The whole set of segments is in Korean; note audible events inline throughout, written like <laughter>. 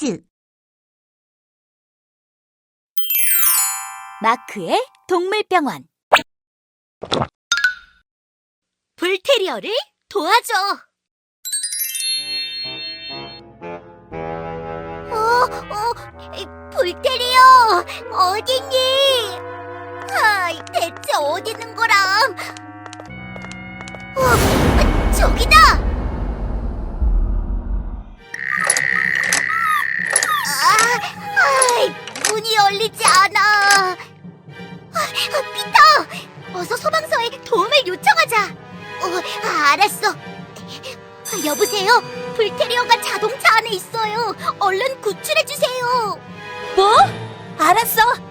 퀴즈 마크의 동물병원 불테리어를 도와줘 어, 어, 이, 불테리어 어딨니? 아, 대체 어디 있는 거람? 어, 저기다! 어, 아, 알았어. 아, 여보세요. 불테리어가 자동차 안에 있어요. 얼른 구출해 주세요. 뭐? 알았어.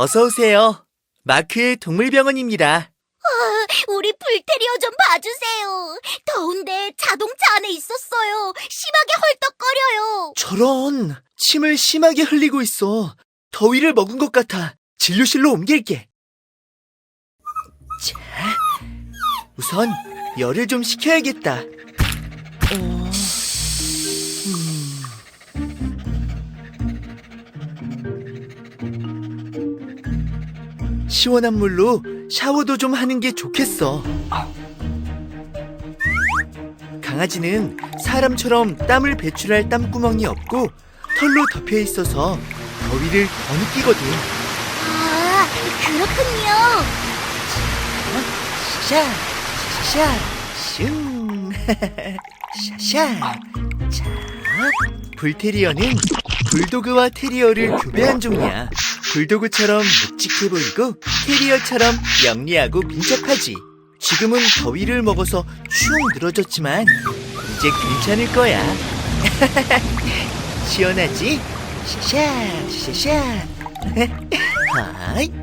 어서 오세요. 마크의 동물병원입니다. 우리 불테리어 좀 봐주세요. 더운데 자동차 안에 있었어요. 심하게 헐떡거려요. 저런 침을 심하게 흘리고 있어. 더위를 먹은 것 같아. 진료실로 옮길게. 자, 우선 열을 좀 식혀야겠다. 어, 시원한 물로 샤워도 좀 하는 게 좋겠어. 강아지는 사람처럼 땀을 배출할 땀구멍이 없고 털로 덮여 있어서 더위를 더 느끼거든. 아, 그렇군요. 샤, 샤, 슝, 샤샤. 자, 불테리어는 불도그와 테리어를 교배한 종이야. 불도그처럼 묵직해 보이고 테리어처럼 영리하고 민첩하지. 지금은 더위를 먹어서 축 늘어졌지만 이제 괜찮을 거야. <laughs> 시원하지? 샤샤, 샤샤. <laughs> 하이. <laughs>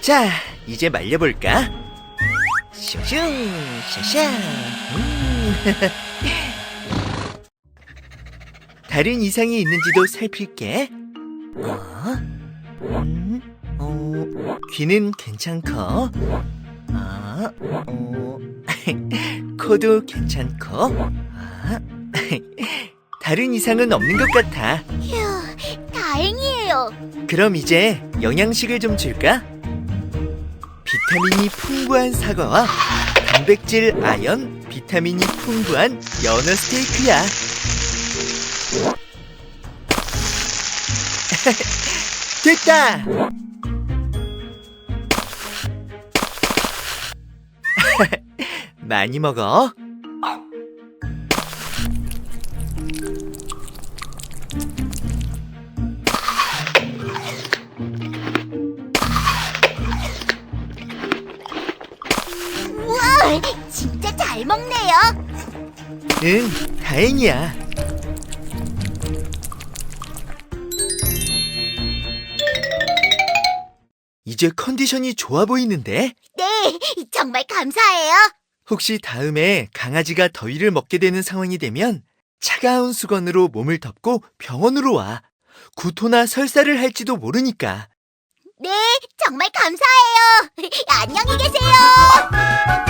자, 이제 말려볼까? 슝슝, 샤샤. 음. <laughs> 다른 이상이 있는지도 살필게. 어? 음? 어, 귀는 괜찮고, 아, 어, <laughs> 코도 괜찮고, 아, <laughs> 다른 이상은 없는 것 같아. 휴, 다행이에요. 그럼 이제 영양식을 좀 줄까? 비타민이 풍부한 사과와 단백질, 아연, 비타민이 풍부한 연어 스테이크야. <laughs> 됐다! <laughs> 많이 먹어. <laughs> 진짜 잘 먹네요. 응, 다행이야. 이제 컨디션이 좋아 보이는데? 네, 정말 감사해요. 혹시 다음에 강아지가 더위를 먹게 되는 상황이 되면 차가운 수건으로 몸을 덮고 병원으로 와. 구토나 설사를 할지도 모르니까. 네, 정말 감사해요. <laughs> 안녕히 계세요.